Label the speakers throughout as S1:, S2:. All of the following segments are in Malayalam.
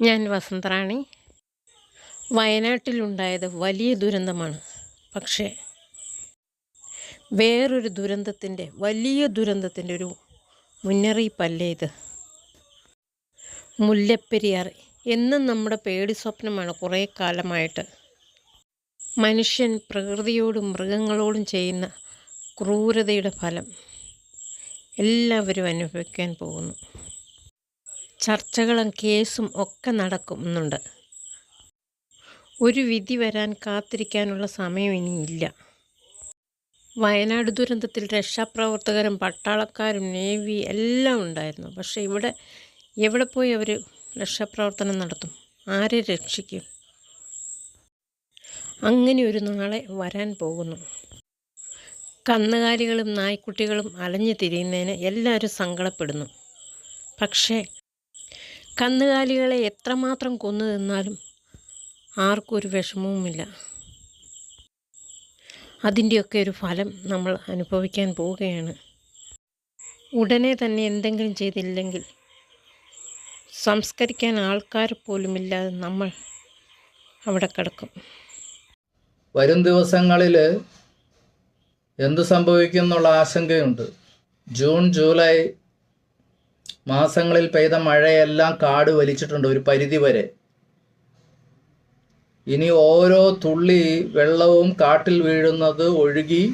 S1: ഞാൻ വസന്തറാണി. വയനാട്ടിലുണ്ടായത് വലിയ ദുരന്തമാണ്. പക്ഷേ വേറൊരു ദുരന്തത്തിന്റെ വലിയ ദുരന്തത്തിന്റെ ഒരു മുന്നറിയിപ്പല്ലേ ഇത്? മുല്ലപ്പെരിയാർ എന്നും നമ്മുടെ പേടി സ്വപ്നമാണ് കുറേ കാലമായിട്ട്. മനുഷ്യൻ പ്രകൃതിയോടും മൃഗങ്ങളോടും ചെയ്യുന്ന ക്രൂരതയുടെ ഫലം എല്ലാവരും അനുഭവിക്കാൻ പോകുന്നു. ചർച്ചകളും കേസും ഒക്കെ നടക്കുന്നുണ്ട് ഒരു വിധി വരാൻ കാത്തിരിക്കാനുള്ള സമയം ഇനിയില്ല. വയനാട് ദുരന്തത്തിൽ രക്ഷാപ്രവർത്തകരും പട്ടാളക്കാരും നേവി എല്ലാം ഉണ്ടായിരുന്നു. പക്ഷേ ഇവിടെ എവിടെ പോയി അവർ രക്ഷാപ്രവർത്തനം നടത്തും? ആരെ രക്ഷിക്കും? അങ്ങനെ ഒരു നാളെ വരാൻ പോകുന്നു. കന്നുകാലികളും നായ്ക്കുട്ടികളും അലഞ്ഞു തിരിയുന്നതിന് എല്ലാവരും സങ്കടപ്പെടുന്നു. പക്ഷേ കന്നുകാലികളെ എത്രമാത്രം കൊന്നു തിന്നാലും ആർക്കും ഒരു വിഷമവുമില്ല. അതിന്റെയൊക്കെ ഒരു ഫലം നമ്മൾ അനുഭവിക്കാൻ പോവുകയാണ്. ഉടനെ തന്നെ എന്തെങ്കിലും ചെയ്തില്ലെങ്കിൽ സംസ്കരിക്കാൻ ആൾക്കാർ പോലുമില്ലാതെ നമ്മൾ അവിടെ കിടക്കും.
S2: വരും ദിവസങ്ങളിൽ എന്തു സംഭവിക്കും എന്നുള്ള ആശങ്കയുണ്ട്. ജൂൺ ജൂലൈ മാസങ്ങളിൽ പെയ്ത മഴയെല്ലാം കാട് വലിച്ചിട്ടുണ്ട് ഒരു പരിധി വരെ. ഇനി ഓരോ തുള്ളി വെള്ളവും കാട്ടിൽ വീഴുന്നത് ഒഴുകി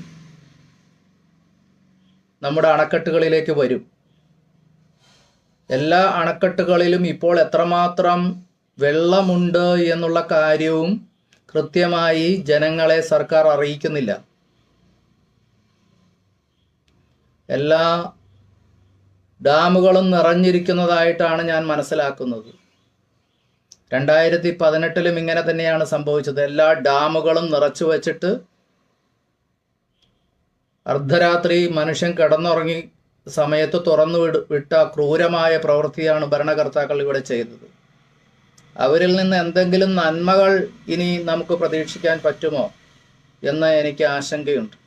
S2: നമ്മുടെ അണക്കെട്ടുകളിലേക്ക് വരും. എല്ലാ അണക്കെട്ടുകളിലും ഇപ്പോൾ എത്രമാത്രം വെള്ളമുണ്ട് എന്നുള്ള കാര്യവും കൃത്യമായി ജനങ്ങളെ സർക്കാർ അറിയിക്കുന്നില്ല. എല്ലാ ഡാമുകളും നിറഞ്ഞിരിക്കുന്നതായിട്ടാണ് ഞാൻ മനസ്സിലാക്കുന്നത്. രണ്ടായിരത്തി പതിനെട്ടിലും ഇങ്ങനെ തന്നെയാണ് സംഭവിച്ചത്. എല്ലാ ഡാമുകളും നിറച്ചു വച്ചിട്ട് അർദ്ധരാത്രി മനുഷ്യൻ കിടന്നുറങ്ങി സമയത്ത് തുറന്നു വിട വിട്ട ക്രൂരമായ പ്രവൃത്തിയാണ് ഭരണകർത്താക്കൾ ഇവിടെ ചെയ്തത്. അവരിൽ നിന്ന് എന്തെങ്കിലും നന്മകൾ ഇനി നമുക്ക് പ്രതീക്ഷിക്കാൻ പറ്റുമോ എന്ന് എനിക്ക് ആശങ്കയുണ്ട്.